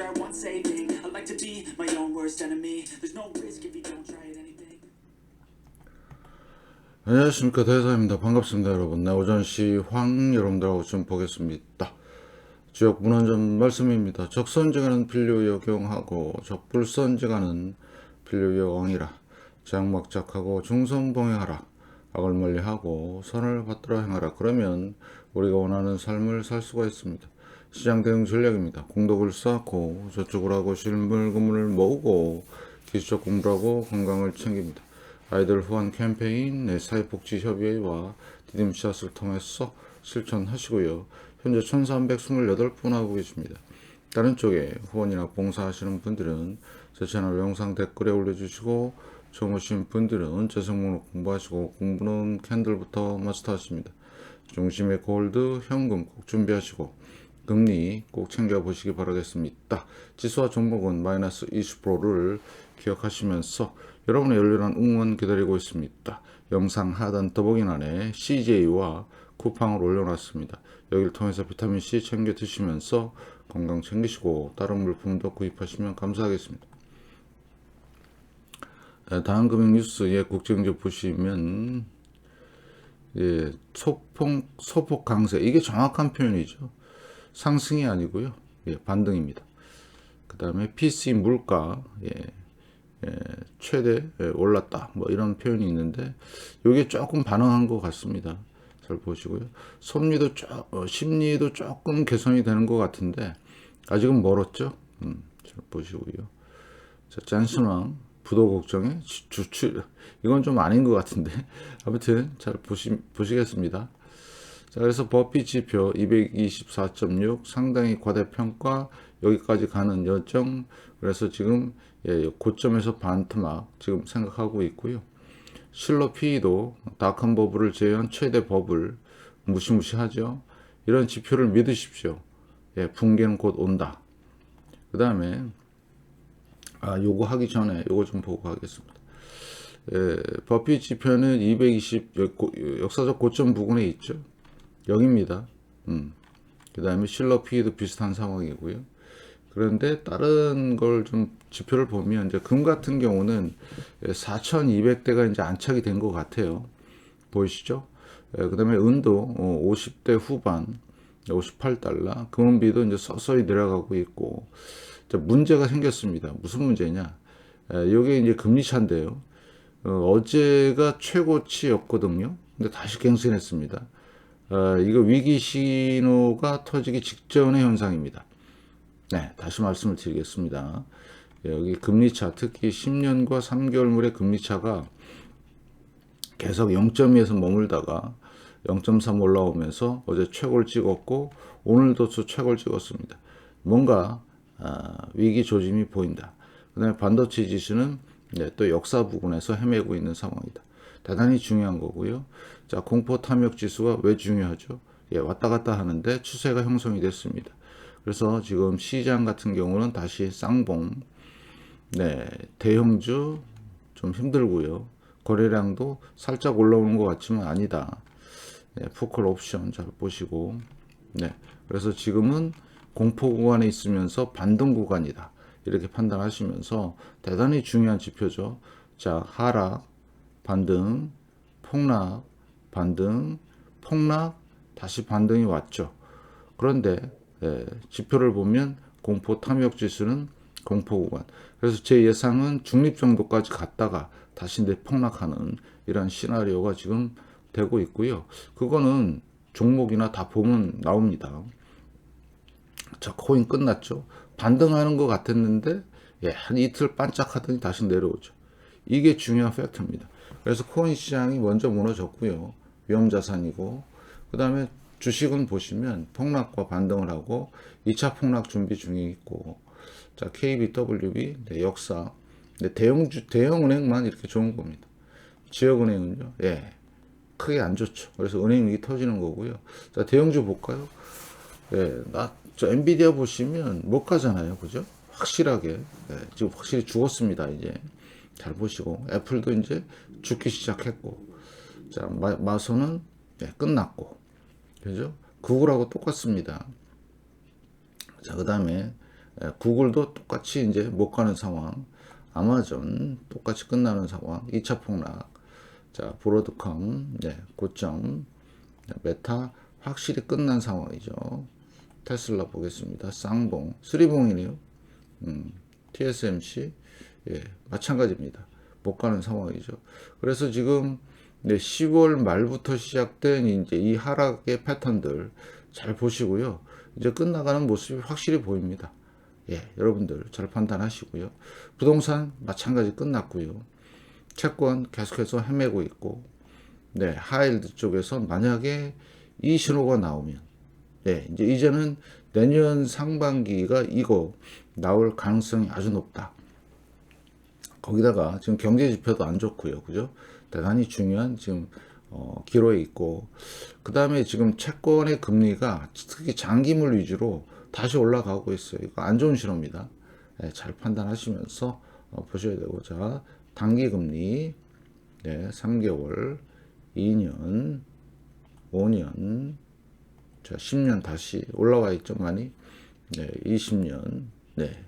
Sure I want saving. I like to be my own worst enemy. There's no risk if you don't try at anything. 안녕하십니까 대사입니다. 반갑습니다 여러분. 네, 오전시 황 여러분들하고 좀 보겠습니다. 지역 문헌점 말씀입니다. 적선지가는 필요역용하고 적불선지가는 필요역왕이라 장막작하고 중선봉행하라 악을 멀리하고 선을 받들어 행하라 그러면 우리가 원하는 삶을 살 수가 있습니다. 시장 대응 전략입니다. 공덕을 쌓고 저축을 하고 실물 금문을 모으고 기술적 공부를 하고 건강을 챙깁니다. 아이들 후원 캠페인 내 사회복지협의회와 디딤샷을 통해서 실천하시고요. 현재 1328분 하고 계십니다. 다른 쪽에 후원이나 봉사하시는 분들은 제 채널 영상 댓글에 올려주시고 처음 오신 분들은 재생 목록 공부하시고 공부는 캔들부터 마스터하십니다. 중심에 골드, 현금 꼭 준비하시고 금리 꼭 챙겨보시기 바라겠습니다. 지수와 종목은 마이너스 20%를 기억하시면서 여러분의 열렬한 응원 기다리고 있습니다. 영상 하단 더보기란에 CJ와 쿠팡을 올려놨습니다. 여기를 통해서 비타민C 챙겨 드시면서 건강 챙기시고 다른 물품도 구입하시면 감사하겠습니다. 예, 다음 금융 뉴스의 국정적 보시면 예, 소폭, 소폭 강세 이게 정확한 표현이죠. 상승이 아니고요. 예, 반등입니다. 그 다음에 PC 물가 예, 예, 최대 예, 올랐다 뭐 이런 표현이 있는데 이게 조금 반응한 것 같습니다. 잘 보시고요. 섭리도 조, 어, 심리도 조금 개선이 되는 것 같은데 아직은 멀었죠. 음, 잘 보시고요. 자, 짠순왕 부도 걱정에 주- 주출 이건 좀 아닌 것 같은데 아무튼 잘 보시 보시겠습니다. 자, 그래서 버피 지표 224.6 상당히 과대평가 여기까지 가는 여정 그래서 지금 예, 고점에서 반토막 지금 생각하고 있고요. 실로 P도 닷컴 버블을 제외한 최대 버블 무시무시하죠. 이런 지표를 믿으십시오. 예, 붕괴는 곧 온다. 그 다음에 아, 요거 하기 전에 요거 좀 보고 가겠습니다. 예, 버피 지표는 220 역- 고- 역사적 고점 부근에 있죠. 여기입니다. 음. 그 다음에 실러 피도 비슷한 상황이고요. 그런데 다른 걸 좀 지표를 보면 이제 금 같은 경우는 4,200대가 이제 안착이 된 것 같아요. 보이시죠? 그 다음에 은도 50대 후반, 58달러, 금은비도 이제 서서히 내려가고 있고, 자, 문제가 생겼습니다. 무슨 문제냐? 이게 이제 금리 차인데요. 어, 제가 최고치였거든요. 근데 다시 갱신했습니다. 어, 이거 위기 신호가 터지기 직전의 현상입니다. 네, 다시 말씀을 드리겠습니다. 여기 금리차, 특히 10년과 3개월물의 금리차가 계속 0.2에서 머물다가 0.3 올라오면서 어제 최고를 찍었고 오늘도 또 최고를 찍었습니다. 뭔가 아, 위기 조짐이 보인다. 그다음에 반도체 지수는 네, 또 역사 부분에서 헤매고 있는 상황이다. 대단히 중요한 거고요. 자, 공포 탐욕 지수가 왜 중요하죠? 예, 왔다 갔다 하는데 추세가 형성이 됐습니다. 그래서 지금 시장 같은 경우는 다시 쌍봉, 네, 대형주 좀 힘들고요. 거래량도 살짝 올라오는 것 같지만 아니다. 네, 포컬 옵션 잘 보시고, 네, 그래서 지금은 공포 구간에 있으면서 반등 구간이다. 이렇게 판단하시면서 대단히 중요한 지표죠. 자, 하락, 반등, 폭락, 반등, 폭락, 다시 반등이 왔죠. 그런데 예, 지표를 보면 공포 탐욕 지수는 공포 구간. 그래서 제 예상은 중립 정도까지 갔다가 다시 내폭락하는 이런 시나리오가 지금 되고 있고요. 그거는 종목이나 다 보면 나옵니다. 자, 코인 끝났죠. 반등하는 것 같았는데 예, 한 이틀 반짝하더니 다시 내려오죠. 이게 중요한 팩트입니다. 그래서 코인 시장이 먼저 무너졌고요. 위험 자산이고 그 다음에 주식은 보시면 폭락과 반등을 하고 2차 폭락 준비 중에 있고 자 KBWB 네, 역사 네, 대형 주 대형 은행만 이렇게 좋은 겁니다. 지역 은행은요, 예, 크게 안 좋죠. 그래서 은행 위기 터지는 거고요. 자 대형주 볼까요? 예, 나 저 엔비디아 보시면 못 가잖아요, 그죠? 확실하게 예, 지금 확실히 죽었습니다. 이제 잘 보시고 애플도 이제 죽기 시작했고 자, 마, 마소는 네, 끝났고. 그죠? 구글하고 똑같습니다. 자, 그 다음에 구글도 똑같이 이제 못 가는 상황. 아마존 똑같이 끝나는 상황. 2차 폭락. 자, 브로드컴, 네, 고점. 메타 확실히 끝난 상황이죠. 테슬라 보겠습니다. 쌍봉, 쓰리봉이네요. 음, TSMC, 예, 마찬가지입니다. 못 가는 상황이죠. 그래서 지금 네, 10월 말부터 시작된 이제 이 하락의 패턴들 잘 보시고요. 이제 끝나가는 모습이 확실히 보입니다. 예, 여러분들 잘 판단하시고요. 부동산 마찬가지 끝났고요. 채권 계속해서 헤매고 있고, 네, 하일드 쪽에서 만약에 이 신호가 나오면, 네, 이제 이제는 내년 상반기가 이거 나올 가능성이 아주 높다. 거기다가 지금 경제 지표도 안 좋고요. 그죠? 대단히 중요한 지금 어, 기로에 있고 그 다음에 지금 채권의 금리가 특히 장기물 위주로 다시 올라가고 있어요. 이거 안 좋은 신호입니다. 네, 잘 판단하시면서 어, 보셔야 되고 자 단기 금리 네, 3개월, 2년, 5년, 자 10년 다시 올라와 있죠 많이. 네, 20년, 네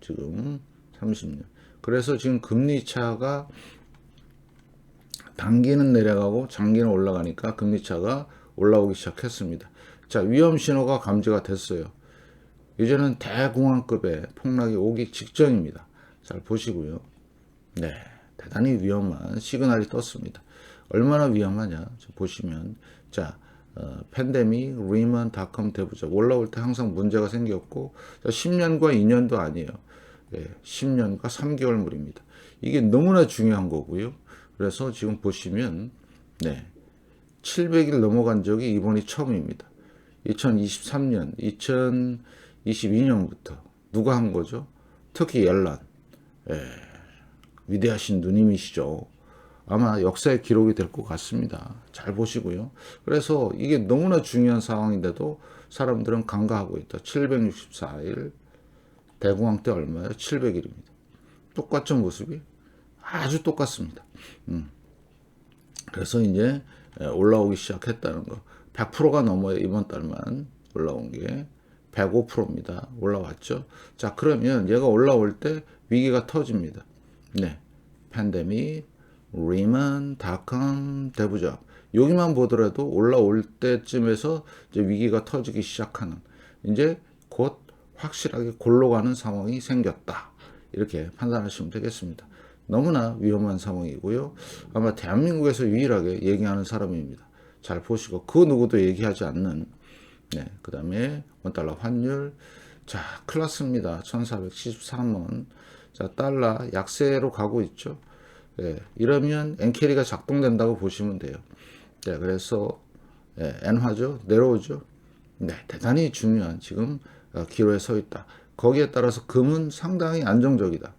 지금 30년. 그래서 지금 금리 차가 단기는 내려가고 장기는 올라가니까 금리 차가 올라오기 시작했습니다. 자, 위험 신호가 감지가 됐어요. 이제는 대공황급의 폭락이 오기 직전입니다. 잘 보시고요. 네, 대단히 위험한 시그널이 떴습니다. 얼마나 위험하냐? 보시면 자, 어, 팬데믹, 리먼, 닷컴 대부자 올라올 때 항상 문제가 생겼고 자, 10년과 2년도 아니에요. 예, 10년과 3개월 물입니다. 이게 너무나 중요한 거고요. 그래서 지금 보시면 네, 700일 넘어간 적이 이번이 처음입니다. 2023년, 2022년부터 누가 한 거죠? 특히 옐런, 예, 위대하신 누님이시죠. 아마 역사의 기록이 될 것 같습니다. 잘 보시고요. 그래서 이게 너무나 중요한 상황인데도 사람들은 간과하고 있다. 764일, 대공황 때 얼마예요? 700일입니다. 똑같죠, 모습이? 아주 똑같습니다. 음. 그래서 이제 올라오기 시작했다는 거. 100%가 넘어요. 이번 달만 올라온 게 105%입니다. 올라왔죠. 자, 그러면 얘가 올라올 때 위기가 터집니다. 네. 팬데믹, 리먼, 닷컴, 대부잡. 여기만 보더라도 올라올 때쯤에서 이제 위기가 터지기 시작하는 이제 곧 확실하게 골로 가는 상황이 생겼다. 이렇게 판단하시면 되겠습니다. 너무나 위험한 상황이고요. 아마 대한민국에서 유일하게 얘기하는 사람입니다. 잘 보시고 그 누구도 얘기하지 않는 네, 그 다음에 원달러 환율 자 클났습니다. 1473원 자 달러 약세로 가고 있죠. 예, 이러면 엔캐리가 작동된다고 보시면 돼요. 네, 그래서 예, 엔화죠 내려오죠. 네, 대단히 중요한 지금 어, 기로에 서 있다. 거기에 따라서 금은 상당히 안정적이다.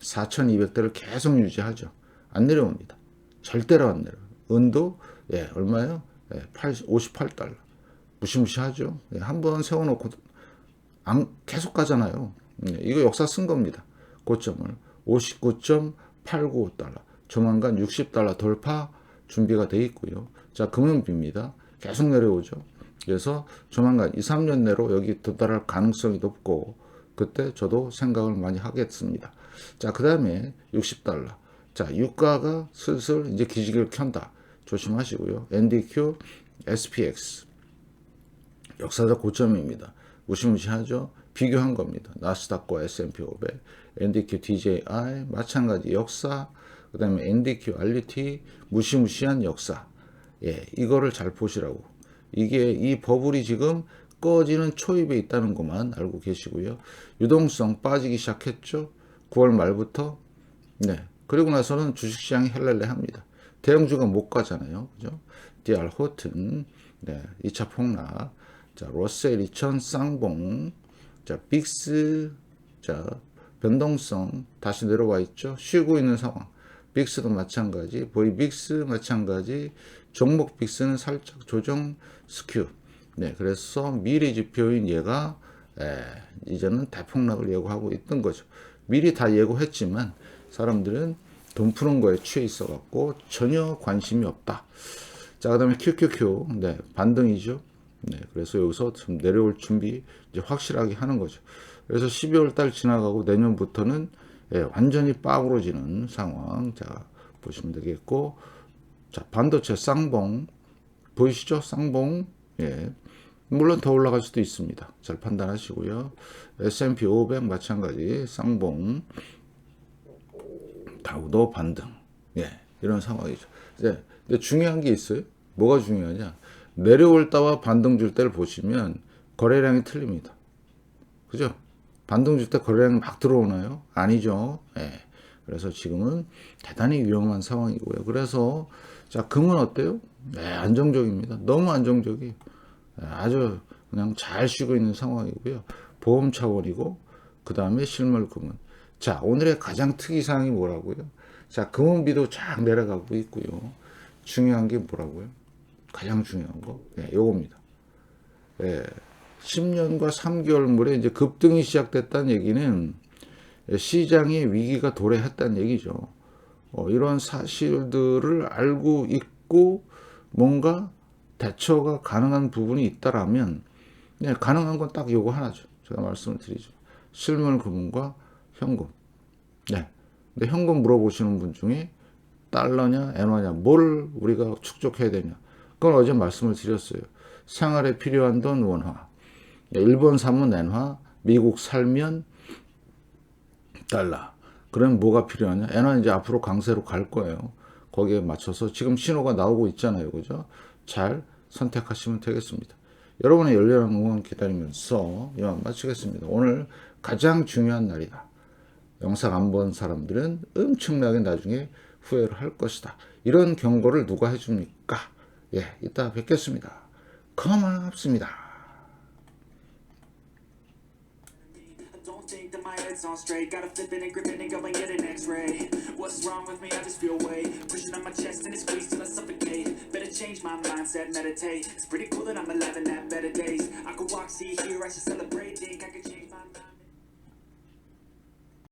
4,200대를 계속 유지하죠. 안 내려옵니다. 절대로 안 내려. 은도 예, 얼마요? 예, 58달러. 무시무시하죠. 예, 한번 세워놓고 안, 계속 가잖아요. 예, 이거 역사 쓴 겁니다. 고점을 59.895달러. 조만간 60달러 돌파 준비가 돼 있고요. 자, 금융비입니다. 계속 내려오죠. 그래서 조만간 2, 3년 내로 여기 도달할 가능성이 높고 그때 저도 생각을 많이 하겠습니다. 자, 그 다음에 60달러. 자, 유가가 슬슬 이제 기지개를 켠다. 조심하시고요. NDQ, SPX. 역사적 고점입니다. 무시무시하죠? 비교한 겁니다. 나스닥과 S&P 500, NDQ, DJI, 마찬가지 역사, 그 다음에 NDQ, RT, 무시무시한 역사. 예, 이거를 잘 보시라고. 이게 이 버블이 지금 꺼지는 초입에 있다는 것만 알고 계시고요. 유동성 빠지기 시작했죠. 9월 말부터. 네. 그리고 나서는 주식시장이 헬렐레 합니다. 대형주가 못 가잖아요. 그죠? DR 호튼, 네. 2차 폭락. 자, 로셀 2000 쌍봉. 자, 빅스. 자, 변동성 다시 내려와 있죠. 쉬고 있는 상황. 빅스도 마찬가지. 보이 빅스 마찬가지. 종목 빅스는 살짝 조정 스큐. 네, 그래서 미래 지표인 얘가 에, 이제는 대폭락을 예고하고 있던 거죠. 미리 다 예고했지만 사람들은 돈 푸는 거에 취해 있어 갖고 전혀 관심이 없다. 자, 그다음에 QQQ. 네, 반등이죠. 네, 그래서 여기서 좀 내려올 준비 이제 확실하게 하는 거죠. 그래서 12월 달 지나가고 내년부터는 예, 완전히 빠그러지는 상황. 자, 보시면 되겠고. 자, 반도체 쌍봉 보이시죠? 쌍봉. 예. 물론 더 올라갈 수도 있습니다. 잘 판단하시고요. S&P 500 마찬가지 쌍봉 다우도 반등. 예. 이런 상황이죠. 이제 근데 중요한 게 있어요. 뭐가 중요하냐? 내려올 때와 반등 줄 때를 보시면 거래량이 틀립니다. 그죠? 반등 줄 때 거래량이 막 들어오나요? 아니죠. 예. 그래서 지금은 대단히 위험한 상황이고요. 그래서 자 금은 어때요? 네, 안정적입니다. 너무 안정적이 아주 그냥 잘 쉬고 있는 상황이고요. 보험 차원이고 그 다음에 실물 금은 자 오늘의 가장 특이사항이 뭐라고요? 자 금은비도 쫙 내려가고 있고요. 중요한 게 뭐라고요? 가장 중요한 거, 예, 요겁니다. 예, 10년과 3개월 물에 이제 급등이 시작됐다는 얘기는 시장의 위기가 도래했다는 얘기죠. 어, 이런 사실들을 알고 있고 뭔가 대처가 가능한 부분이 있다라면 네, 가능한 건 딱 요거 하나죠. 제가 말씀을 드리죠. 실물 금융과 현금. 네. 근데 현금 물어보시는 분 중에 달러냐, 엔화냐, 뭘 우리가 축적해야 되냐. 그건 어제 말씀을 드렸어요. 생활에 필요한 돈 원화. 네, 일본 사면 엔화, 미국 살면 달러. 그럼 뭐가 필요하냐? 엔화 이제 앞으로 강세로 갈 거예요. 거기에 맞춰서 지금 신호가 나오고 있잖아요. 그죠? 잘 선택하시면 되겠습니다. 여러분의 열렬한 응원 기다리면서 이만 마치겠습니다. 오늘 가장 중요한 날이다. 영상 안 본 사람들은 엄청나게 나중에 후회를 할 것이다. 이런 경고를 누가 해줍니까? 예, 이따 뵙겠습니다. 고맙습니다. Head's on straight. Gotta flip it and grip it and go and get an x-ray. What's wrong with me? I just feel weight pushing on my chest and it squeezes till I suffocate. Better change my mindset, meditate. It's pretty cool that I'm alive and have better days. I could walk, see, hear, I should celebrate. Think I could change.